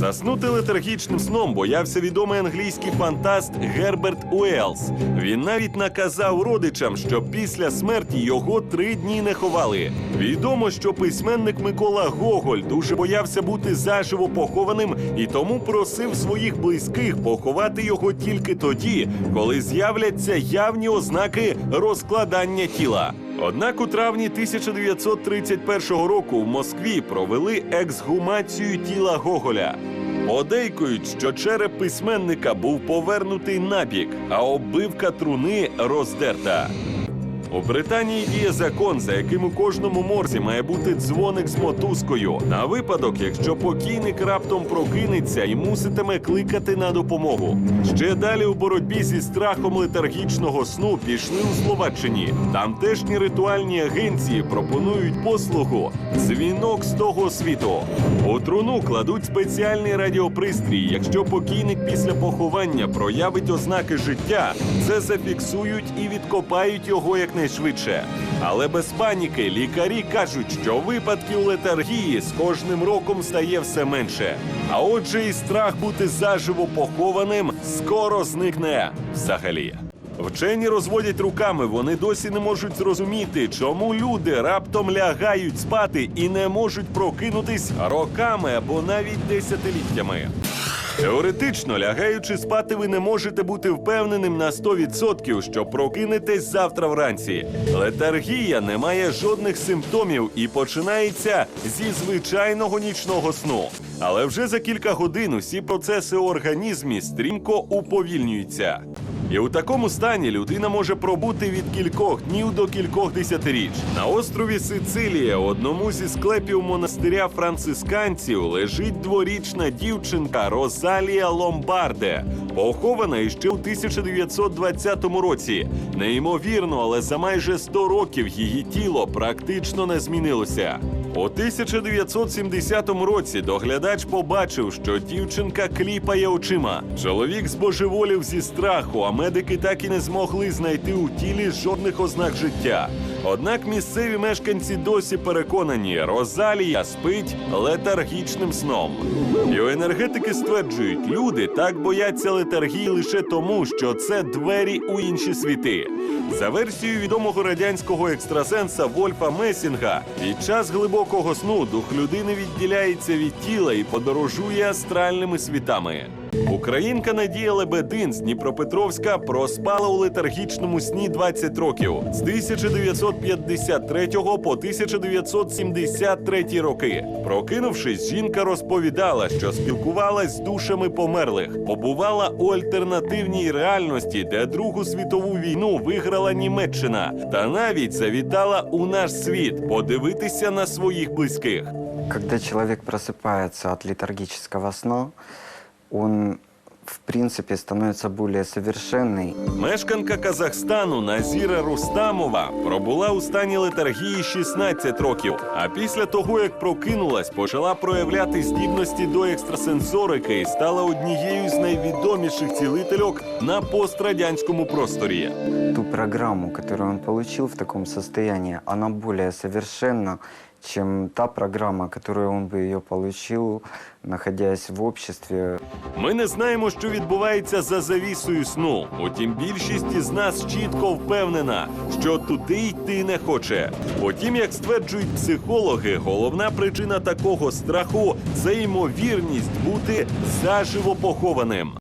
Заснути летаргічним сном боявся відомий англійський фантаст Герберт Уелс. Він навіть наказав родичам, що після смерті його три дні не ховали. Відомо, що письменник Микола Гоголь дуже боявся бути заживо похованим і тому просив своїх близьких поховати його тільки тоді, коли з'являться явні ознаки розкладання тіла. Однак у травні 1931 року в Москві провели ексгумацію тіла Гоголя. Подейкують, що череп письменника був повернутий набік, а оббивка труни роздерта. У Британії діє закон, за яким у кожному морзі має бути дзвоник з мотузкою на випадок, якщо покійник раптом прокинеться і муситиме кликати на допомогу. Ще далі у боротьбі зі страхом летаргічного сну пішли у Словаччині. Тамтешні ритуальні агенції пропонують послугу дзвінок з того світу. У труну кладуть спеціальний радіопристрій. Якщо покійник після поховання проявить ознаки життя, це зафіксують і відкопають його якнайшвидше. Але без паніки лікарі кажуть, що випадків летаргії з кожним роком стає все менше. А отже, і страх бути заживо похованим скоро зникне взагалі. Вчені розводять руками, вони досі не можуть зрозуміти, чому люди раптом лягають спати і не можуть прокинутись роками або навіть десятиліттями. Теоретично, лягаючи спати, ви не можете бути впевненим на 100%, що прокинетесь завтра вранці. Летаргія не має жодних симптомів і починається зі звичайного нічного сну. Але вже за кілька годин усі процеси у організмі стрімко уповільнюються. І у такому стані людина може пробути від кількох днів до кількох десятиріч. На острові Сицилія, одному зі склепів монастиря францисканців, лежить дворічна дівчинка Розалія Ломбарде, похована іще у 1920 році. Неймовірно, але за майже 100 років її тіло практично не змінилося. У 1970 році доглядач побачив, що дівчинка кліпає очима. Чоловік збожеволів зі страху, а медики так і не змогли знайти у тілі жодних ознак життя. Однак місцеві мешканці досі переконані, Розалія спить летаргічним сном. Біоенергетики стверджують, люди так бояться летаргії лише тому, що це двері у інші світи. За версією відомого радянського екстрасенса Вольфа Месінга, під час глибокого сну дух людини відділяється від тіла і подорожує астральними світами. Українка Надія Лебедин з Дніпропетровська проспала у летаргічному сні 20 років з 1953 по 1973 роки. Прокинувшись, жінка розповідала, що спілкувалась з душами померлих, побувала у альтернативній реальності, де Другу світову війну виграла Німеччина, та навіть завітала у наш світ подивитися на своїх близьких. Когда человек просыпается от летаргического сна, он, в принципе, становится более совершенный. Мешканка Казахстану Назіра Рустамова пробула у стані летаргії 16 років. А після того, як прокинулась, почала проявляти здібності до екстрасенсорики і стала однією з найвідоміших цілительок на пострадянському просторі. Ту программу, которую он получил в таком состоянии, она более совершенна, чем та программа, которую он бы ее получил, находясь в обществе. Ми не знаємо, що відбувається за завісою сну. Утім, більшість із нас чітко впевнена, що туди йти не хоче. Потім, як стверджують психологи, головна причина такого страху це ймовірність бути заживо похованим.